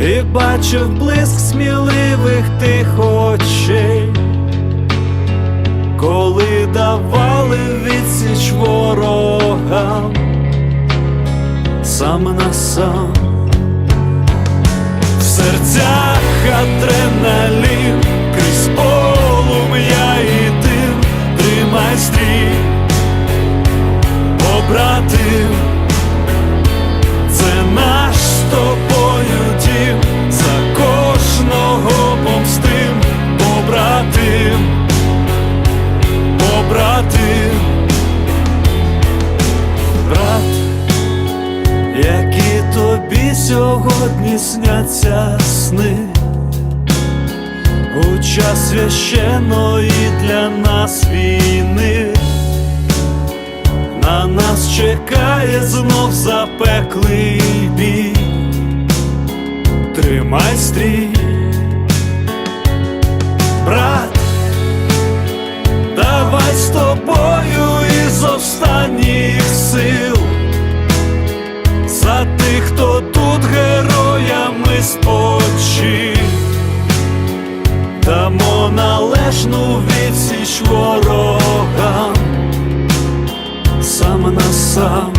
і бачив блиск сміливих тих очей, коли давали відсіч ворогам сам на сам. В серцях адреналін, сьогодні сняться сни. У час священної для нас війни на нас чекає знов запеклий бій. Тримай стрій, брат, давай з тобою із останніх сил. Героями очі, дамо належну відсіч ворогам. Сам на сам.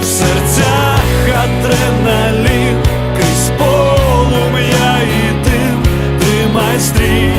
В серцях адреналін, крізь полум'я і дим, тримай стрій,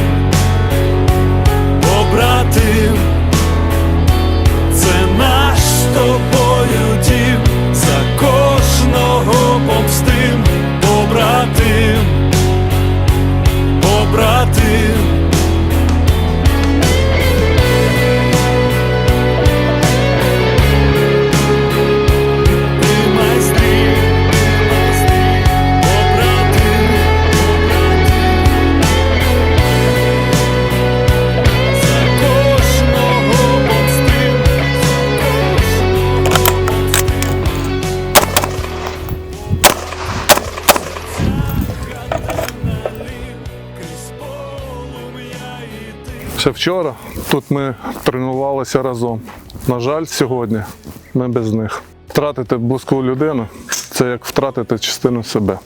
Ще вчора тут ми тренувалися разом. На жаль, сьогодні ми без них. Втратити близьку людину це як втратити частину себе.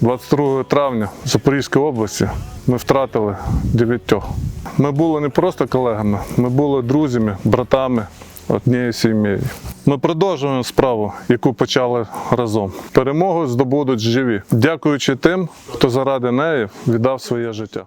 22 травня в Запорізькій області ми втратили дев'ятьох. Ми були не просто колегами, ми були друзями, братами однією сім'єю. Ми продовжуємо справу, яку почали разом. Перемогу здобудуть живі, дякуючи тим, хто заради неї віддав своє життя.